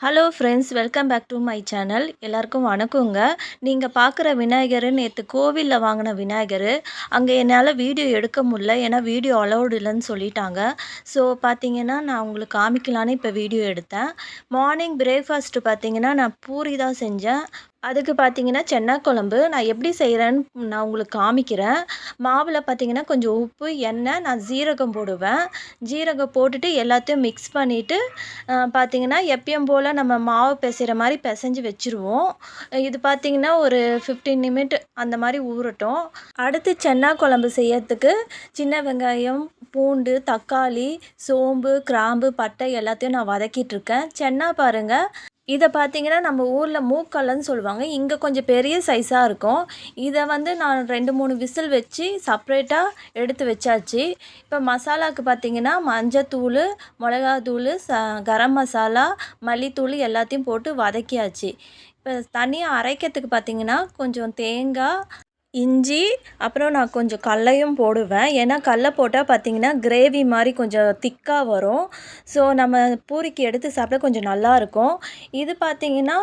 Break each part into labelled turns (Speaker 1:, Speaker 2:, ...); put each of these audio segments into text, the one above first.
Speaker 1: Hello friends welcome back to my channel எல்லாருக்கும் வணக்கங்க. நீங்கள் பார்க்குற விநாயகர் நேற்று கோவிலில் வாங்கின விநாயகர். அங்கே என்னால் வீடியோ எடுக்க முடியல ஏன்னா வீடியோ அலௌடு இல்லைன்னு சொல்லிட்டாங்க. ஸோ பார்த்தீங்கன்னா நான் உங்களுக்கு காமிக்கலான்னு இப்போ வீடியோ எடுத்தேன். மார்னிங் பிரேக்ஃபாஸ்ட்டு பார்த்தீங்கன்னா நான் பூரி தான் செஞ்சேன். அதுக்கு பார்த்தீங்கன்னா சென்னா குழம்பு. நான் எப்படி செய்கிறேன்னு நான் உங்களுக்கு காமிக்கிறேன். மாவில் பார்த்தீங்கன்னா கொஞ்சம் உப்பு எண்ணெய் நான் ஜீரகம் போடுவேன். ஜீரகம் போட்டுட்டு எல்லாத்தையும் மிக்ஸ் பண்ணிவிட்டு பார்த்தீங்கன்னா எப்பயும் போல் நம்ம மாவு பிசைகிற மாதிரி பிசைஞ்சு வச்சுருவோம். இது பார்த்தீங்கன்னா ஒரு ஃபிஃப்டீன் நிமிட் அந்த மாதிரி ஊறட்டும். அடுத்து சென்னா குழம்பு செய்யறதுக்கு சின்ன வெங்காயம் பூண்டு தக்காளி சோம்பு கிராம்பு பட்டை எல்லாத்தையும் நான் வதக்கிட்டுருக்கேன் சென்னா பாருங்கள் இதை பார்த்தீங்கன்னா நம்ம ஊரில் மூக்கல்லன்னு சொல்லுவாங்க. இங்கே கொஞ்சம் பெரிய சைஸாக இருக்கும். இதை வந்து நான் ரெண்டு மூணு விசில் வச்சு செப்ரேட்டாக எடுத்து வச்சாச்சு. இப்போ மசாலாவுக்கு பார்த்தீங்கன்னா மஞ்சத்தூள் மிளகாத்தூள் ச கரம் மசாலா மல்லித்தூள் எல்லாத்தையும் போட்டு வதக்கியாச்சு. இப்போ தனியாக அரைக்கிறதுக்கு பார்த்தீங்கன்னா கொஞ்சம் தேங்காய் இஞ்சி அப்புறம் நான் கொஞ்சம் கடலையும் போடுவேன். ஏன்னா கடல போட்டால் பார்த்தீங்கன்னா கிரேவி மாதிரி கொஞ்சம் திக்காக வரும். ஸோ நம்ம பூரிக்கு எடுத்து சாப்பிட கொஞ்சம் நல்லாயிருக்கும் இது பார்த்தீங்கன்னா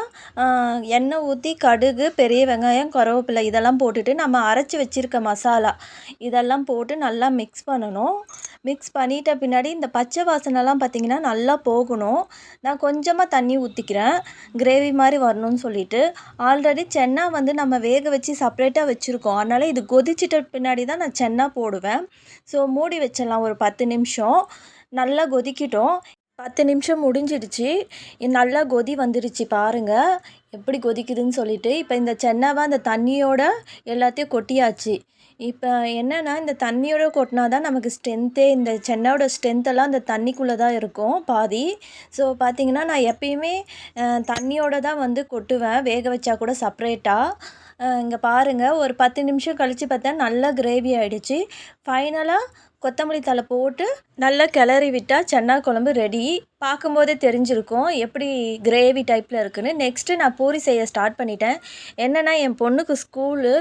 Speaker 1: எண்ணெய் ஊற்றி கடுகு பெரிய வெங்காயம் கருவேப்பிலை இதெல்லாம் போட்டுட்டு நம்ம அரைச்சி வச்சுருக்க மசாலா இதெல்லாம் போட்டு நல்லா மிக்ஸ் பண்ணணும். மிக்ஸ் பண்ணிட்ட பின்னாடி இந்த பச்சை வாசனைலாம் பார்த்திங்கன்னா நல்லா போகணும். நான் கொஞ்சமாக தண்ணி ஊற்றிக்கிறேன் கிரேவி மாதிரி வரணும்னு சொல்லிட்டு. ஆல்ரெடி சென்னா வந்து நம்ம வேக வச்சு செப்ரேட்டாக வச்சுருக்கோம். இருக்கும். அதனால் இது கொதிச்சிட்ட பின்னாடி தான் நான் சென்னா போடுவேன். ஸோ மூடி வச்சிடலாம் ஒரு பத்து நிமிஷம். நல்லா கொதிக்கிட்டோம். பத்து நிமிஷம் முடிஞ்சிடுச்சு. நல்லா கொதி வந்துடுச்சு பாருங்கள் எப்படி கொதிக்குதுன்னு சொல்லிட்டு இப்போ இந்த சென்னாவை அந்த தண்ணியோட எல்லாத்தையும் கொட்டியாச்சு. இப்போ என்னென்னா இந்த தண்ணியோட கொட்டினா தான் நமக்கு ஸ்ட்ரென்த்தே இந்த சென்னையோட ஸ்ட்ரென்த்தெல்லாம் அந்த தண்ணிக்குள்ளே தான் இருக்கும் பாதி. ஸோ பார்த்திங்கன்னா நான் எப்பயுமே தண்ணியோட தான் வந்து கொட்டுவேன். வேக வச்சா கூட செப்ரேட்டாக இங்கே பாருங்கள் ஒரு பத்து நிமிஷம் கழித்து பார்த்தா நல்லா கிரேவி ஆகிடுச்சு ஃபைனலாக கொத்தமல்லி தழை போட்டு நல்லா கிளறி விட்டால் சென்னா குழம்பு ரெடி பார்க்கும்போதே தெரிஞ்சிருக்கும் எப்படி கிரேவி டைப்பில் இருக்குன்னு. நெக்ஸ்ட்டு நான் பூரி செய்ய ஸ்டார்ட் பண்ணிட்டேன். என்னென்னா என் பொண்ணுக்கு ஸ்கூலு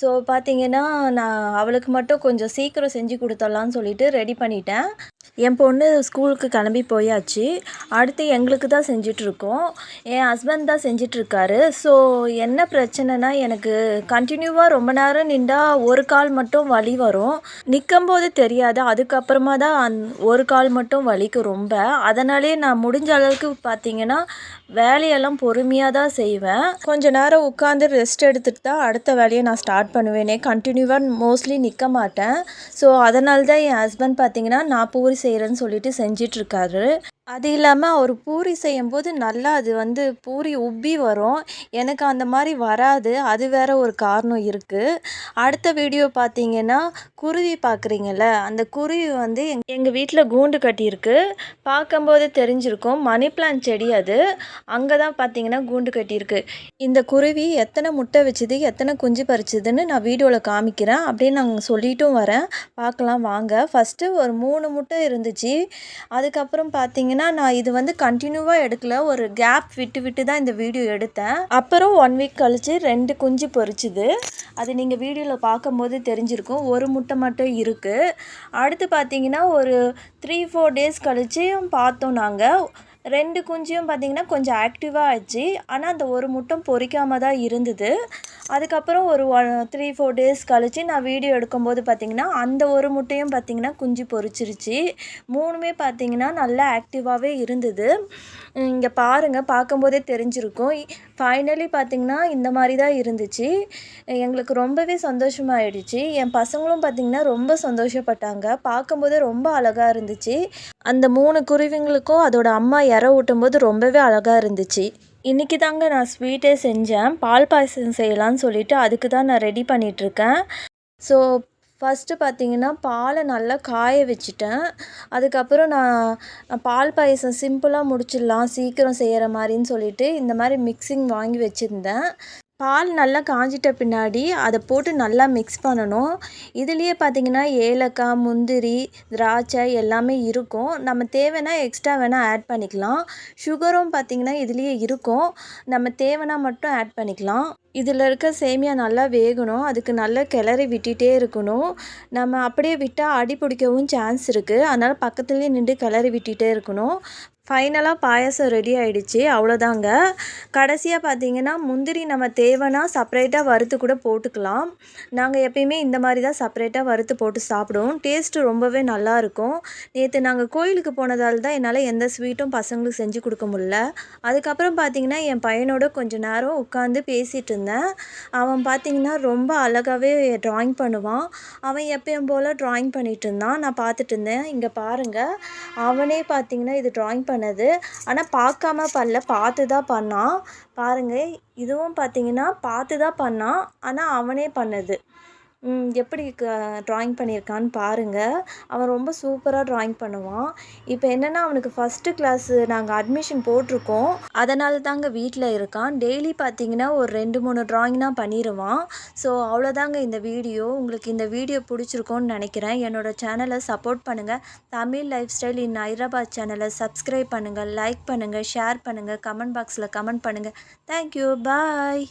Speaker 1: ஸோ பார்த்திங்கன்னா நான் அவளுக்கு மட்டும் கொஞ்சம் சீக்கிரம் செஞ்சு கொடுத்துடலான்னு சொல்லிட்டு ரெடி பண்ணிட்டேன். என் பொண்ணு ஸ்கூலுக்கு கிளம்பி போயாச்சு. அடுத்து எங்களுக்கு தான் செஞ்சிட்ருக்கோம். என் ஹஸ்பண்ட் தான் செஞ்சிட்ருக்காரு. ஸோ என்ன பிரச்சனைனா எனக்கு கண்டினியூவாக ரொம்ப நேரம் நின்றால் ஒரு கால் மட்டும் வலி வரும். நிற்கும்போது தெரியாது. அதுக்கப்புறமா தான் அந் ஒரு கால் மட்டும் வலிக்கும் ரொம்ப. அதனாலே நான் முடிஞ்ச அளவுக்கு பார்த்திங்கன்னா வேலையெல்லாம் பொறுமையாக தான் செய்வேன். கொஞ்ச நேரம் உட்காந்து ரெஸ்ட் எடுத்துகிட்டு தான் அடுத்த வேலையை நான் ஸ்டார்ட் பண்ணுவேனே. கண்டினியூவாக மோஸ்ட்லி நிற்க மாட்டேன். ஸோ அதனால தான் என் ஹஸ்பண்ட் பார்த்திங்கன்னா நான் பூரி செய்கிறேன்னு சொல்லிட்டு செஞ்சிட்ருக்காரு. அது இல்லாமல் அவர் பூரி செய்யும்போது நல்லா அது வந்து பூரி உப்பி வரும். எனக்கு அந்த மாதிரி வராது. அது வேற ஒரு காரணம் இருக்குது அடுத்த வீடியோ பார்த்தீங்கன்னா குருவி பார்க்குறீங்கள்ல அந்த குருவி வந்து எங் எங்கள் வீட்டில் கூண்டு கட்டியிருக்கு. பார்க்கும்போது தெரிஞ்சிருக்கும். மணி பிளான்ட் செடி அது. அங்கே தான் பார்த்தீங்கன்னா கூண்டு கட்டியிருக்கு. இந்த குருவி எத்தனை முட்டை வச்சுது எத்தனை குஞ்சு பறிச்சுதுன்னு நான் வீடியோவில் காமிக்கிறேன். அப்படின்னு நாங்கள் சொல்லிட்டும் வரேன். பார்க்கலாம் வாங்க. ஃபஸ்ட்டு ஒரு மூணு முட்டை இருந்துச்சு. அதுக்கப்புறம் பார்த்தீங்கன்னா பார்த்தீங்கன்னா நான் இது வந்து கண்டினியூவாக எடுக்கல. ஒரு கேப் விட்டு விட்டு தான் இந்த வீடியோ எடுத்தேன். அப்புறம் ஒன் வீக் கழித்து ரெண்டு குஞ்சு பொறிச்சுது அது நீங்கள் வீடியோவில் பார்க்கும்போது தெரிஞ்சிருக்கும். ஒரு முட்டை மட்டும் இருக்குது அடுத்து பார்த்தீங்கன்னா ஒரு த்ரீ ஃபோர் டேஸ் கழித்து பார்த்தோம் நாங்கள் ரெண்டு குஞ்சியும் பார்த்திங்கன்னா கொஞ்சம் ஆக்டிவாக ஆச்சு. ஆனால் அந்த ஒரு முட்டம் பொறிக்காமல் தான் இருந்தது. அதுக்கப்புறம் ஒரு ஒன் த்ரீ ஃபோர் டேஸ் கழித்து நான் வீடியோ எடுக்கும்போது பார்த்திங்கன்னா அந்த ஒரு முட்டையும் பார்த்திங்கன்னா குஞ்சு பொறிச்சிருச்சு மூணுமே பார்த்திங்கன்னா நல்லா ஆக்டிவாகவே இருந்தது. இங்கே பாருங்கள் பார்க்கும்போதே தெரிஞ்சிருக்கும். ஃபைனலி பார்த்திங்கன்னா இந்த மாதிரி தான் இருந்துச்சு. எங்களுக்கு ரொம்பவே சந்தோஷமாயிடுச்சு. என் பசங்களும் பார்த்திங்கன்னா ரொம்ப சந்தோஷப்பட்டாங்க. பார்க்கும்போதே ரொம்ப அழகாக இருந்துச்சு. அந்த மூணு குருவிங்களுக்கும் அதோட அம்மா இற ஊட்டும்போது ரொம்பவே அழகாக இருந்துச்சு. இன்றைக்கி தாங்க நான் ஸ்வீட்டே செஞ்சேன். பால் பாயசம் செய்யலான்னு சொல்லிவிட்டு அதுக்கு தான் நான் ரெடி பண்ணிகிட்ருக்கேன் ஸோ ஃபஸ்ட்டு பார்த்தீங்கன்னா பாலை நல்லா காய வச்சுட்டேன். அதுக்கப்புறம் நான் பால் பாயசம் சிம்பிளாக முடிச்சிடலாம். சீக்கிரம் செய்கிற மாதிரின்னு சொல்லிட்டு இந்த மாதிரி மிக்சிங் வாங்கி வச்சுருந்தேன். பால் நல்லா காஞ்சிட்ட பின்னாடி அதை போட்டு நல்லா மிக்ஸ் பண்ணணும். இதுலேயே பார்த்திங்கன்னா ஏலக்காய் முந்திரி திராட்சை எல்லாமே இருக்கும். நம்ம தேவைன்னா எக்ஸ்ட்ரா வேணால் ஆட் பண்ணிக்கலாம். சுகரும் பார்த்திங்கன்னா இதுலேயே இருக்கும். நம்ம தேவைன்னா மட்டும் ஆட் பண்ணிக்கலாம். இதில் இருக்க சேமியா நல்லா வேகணும் அதுக்கு நல்லா கிளறி விட்டுட்டே இருக்கணும். நம்ம அப்படியே விட்டால் அடி பிடிக்கவும் சான்ஸ் இருக்குது அதனால் பக்கத்துலேயே நின்று கிளறி விட்டுட்டே இருக்கணும். ஃபைனலாக பாயாசம் ரெடி ஆகிடுச்சி அவ்வளோதாங்க. கடைசியாக பார்த்தீங்கன்னா முந்திரி நம்ம தேவைன்னா செப்பரேட்டாக வறுத்து கூட போட்டுக்கலாம். நாங்கள் எப்பயுமே இந்த மாதிரி தான் செப்பரேட்டாக வறுத்து போட்டு சாப்பிடுவோம். டேஸ்ட்டு ரொம்பவே நல்லாயிருக்கும் நேற்று நாங்கள் கோயிலுக்கு போனதால் தான் என்னால் எந்த ஸ்வீட்டும் பசங்களுக்கு செஞ்சு கொடுக்க முடில அதுக்கப்புறம் பார்த்தீங்கன்னா என் பையனோட கொஞ்சம் நேரம் உட்காந்து பேசிகிட்டு இருந்தேன் அவன் பார்த்திங்கன்னா ரொம்ப அழகாகவே ட்ராயிங் பண்ணுவான். அவன் எப்பயும் போல் ட்ராயிங் பண்ணிகிட்டு இருந்தான். நான் பார்த்துட்டு இருந்தேன். இங்கே பாருங்கள் அவனே பார்த்திங்கன்னா இது ட்ராயிங் பண்ணது. ஆனால் பார்க்காம பண்ணல. பார்த்து தான் பண்ணான். பாருங்கள் இதுவும் பார்த்திங்கன்னா பார்த்து தான் பண்ணான். ஆனால் அவனே பண்ணது. எப்படி எப்படி ட்ராயிங் பண்ணியிருக்கான்னு பாருங்கள் அவன் ரொம்ப சூப்பராக ட்ராயிங் பண்ணுவான். இப்போ என்னென்னா அவனுக்கு ஃபஸ்ட்டு கிளாஸு நாங்கள் அட்மிஷன் போட்டிருக்கோம். அதனால தாங்க வீட்டில் இருக்கான். டெய்லி பார்த்தீங்கன்னா ஒரு ரெண்டு மூணு ட்ராயிங் தான் பண்ணிடுவான் ஸோ அவ்வளோதாங்க இந்த வீடியோ உங்களுக்கு இந்த வீடியோ பிடிச்சிருக்கோன்னு நினைக்கிறேன். என்னோட சேனலை சப்போர்ட் பண்ணுங்கள் Tamil lifestyle in Hyderabad சேனலை சப்ஸ்கிரைப் பண்ணுங்கள் லைக் பண்ணுங்கள் ஷேர் பண்ணுங்கள் கமெண்ட் பாக்ஸில் கமெண்ட் பண்ணுங்கள் தேங்க்யூ பாய்